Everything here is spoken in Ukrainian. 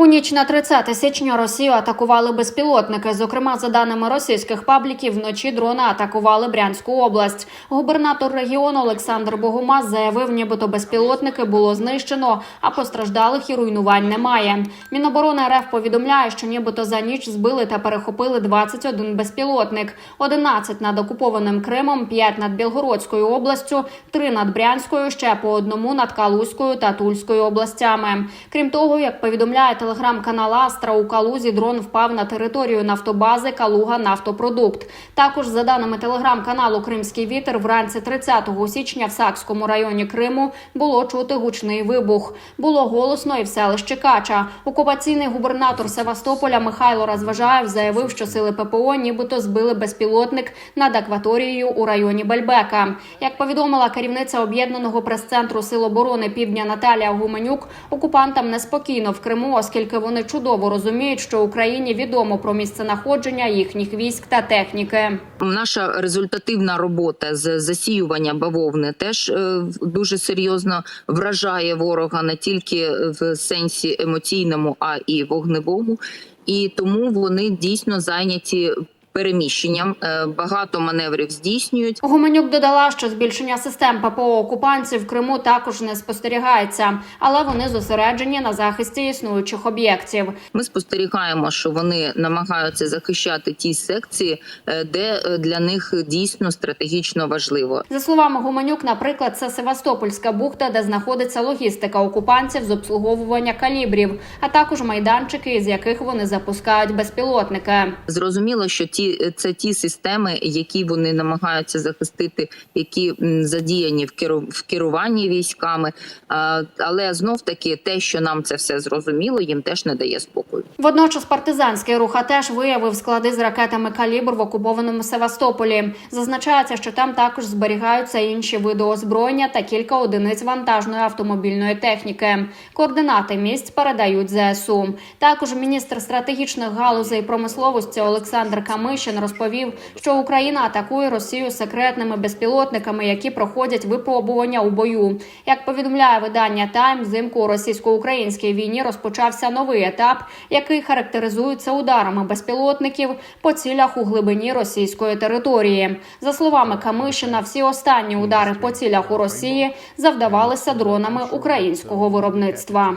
У ніч на 30 січня Росію атакували безпілотники. Зокрема, за даними російських пабліків, вночі дрони атакували Брянську область. Губернатор регіону Олександр Богомаз заявив, нібито безпілотники було знищено, а постраждалих і руйнувань немає. Міноборони РФ повідомляє, що нібито за ніч збили та перехопили 21 безпілотник, 11 над окупованим Кримом, 5 над Білгородською областю, 3 над Брянською, ще по одному над Калузькою та Тульською областями. Крім того, як повідомляє телеграм-канал Астра, у Калузі дрон впав на територію нафтобази Калуга Нафтопродукт. Також за даними телеграм-каналу Кримський вітер, вранці 30 січня в Сакському районі Криму було чути гучний вибух. Було голосно і в селищі Кача. Окупаційний губернатор Севастополя Михайло Розважаєв заявив, що сили ППО нібито збили безпілотник над акваторією у районі Бельбека. Як повідомила керівниця об'єднаного прес-центру Сил оборони Півдня Наталія Гуменюк, окупантам неспокійно в Криму, оскільки вони чудово розуміють, що Україні відомо про місценаходження їхніх військ та техніки. Наша результативна робота з засіювання бавовни теж е, дуже серйозно вражає ворога не тільки в сенсі емоційному, а і вогневому. І тому вони дійсно зайняті переміщенням. Е, Багато маневрів здійснюють. Гуменюк додала, що збільшення систем ППО окупантів в Криму також не спостерігається, але вони зосереджені на захисті існуючих об'єктів. Ми спостерігаємо, що вони намагаються захищати ті секції, е, де е, для них дійсно стратегічно важливо. За словами Гуменюк, наприклад, це Севастопольська бухта, де знаходиться логістика окупантів з обслуговування калібрів, а також майданчики, із яких вони запускають безпілотники. Зрозуміло, що ті це ті системи, які вони намагаються захистити, які задіяні в керу в керуванні військами. Але знов таки те, що нам це все зрозуміло, їм теж не дає спокою. Водночас партизанський рух АТЕШ виявив склади з ракетами калібр в окупованому Севастополі. Зазначається, що там також зберігаються інші види озброєння та кілька одиниць вантажної автомобільної техніки. Координати місць передають ЗСУ. Також міністр стратегічних галузей промисловості Олександр Камишин розповів, що Україна атакує Росію секретними безпілотниками, які проходять випробування у бою. Як повідомляє видання Тайм, взимку у російсько-українській війні розпочався новий етап, який характеризується ударами безпілотників по цілях у глибині російської території. За словами Камишина, всі останні удари по цілях у Росії завдавалися дронами українського виробництва.